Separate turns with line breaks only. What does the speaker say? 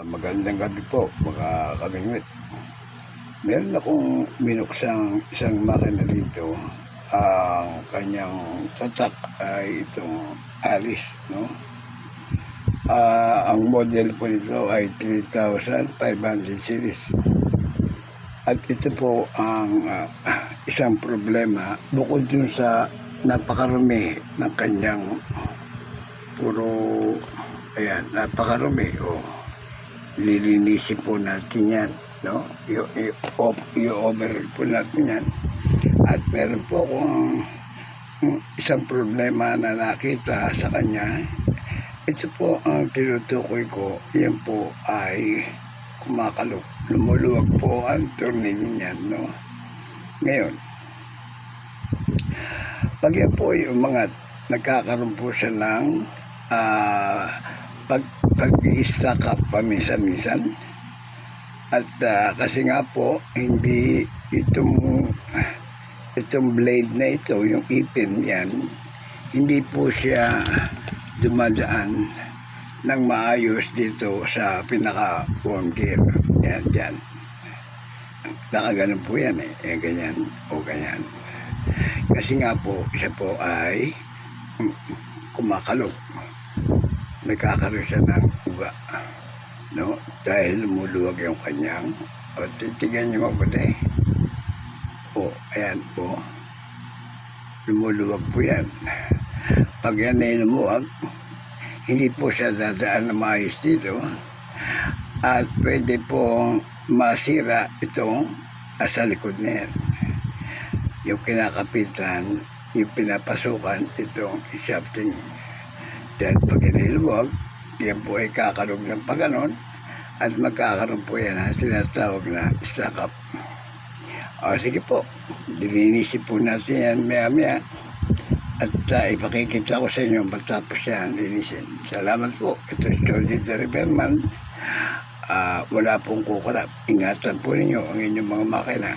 Ah, Magandang gabi po mga kamingwit. Meron akong binuksang isang makina dito. Ang kanyang tatak ay itong Alice, no? Ah, ang model po nito ay 3,500 series. At ito po ang ah, isang problema bukod dun sa napakarami ng kanyang puro ayan, napakarami oh lilinisin po natin yan, no? I-overhaul po natin yan. At meron po akong mm, isang problema na nakita sa kanya. Ito po ang tinutukoy ko, yan po ay kumakalok. Lumuluwag po ang tornilyo niyan, no? Ngayon, pag yan po yung mga nagkakaroon po siya ng ah, pag pag-i-stack up paminsan-minsan. At ah, kasi nga po, hindi itong itong blade na ito, yung ipin yan, hindi po siya dumadaan ng maayos dito sa pinaka warm gear. Yan, dyan. Nakaganon po yan eh. eh ganyan o ganyan. Kasi nga po, siya po ay mm, kumakalog nagkakaroon siya ng uga. No? Dahil lumuluwag yung kanyang o titigan niyo mabuti. O, ayan po. Lumuluwag po yan. Pag yan ay lumuwag, hindi po siya dadaan na maayos dito. At pwede pong masira itong sa likod na yan. Yung kinakapitan, yung pinapasukan itong shafting dahil pag iniluwag, yan po ay kakaroon ng paganon at magkakaroon po yan ang tinatawag na up. O sige po, dilinisin po natin yan maya maya at uh, ipakikita ko sa inyo matapos yan linisin. Salamat po. Ito si Jody the Repairman. Ah, wala pong kukurap. Ingatan po ninyo ang inyong mga makina.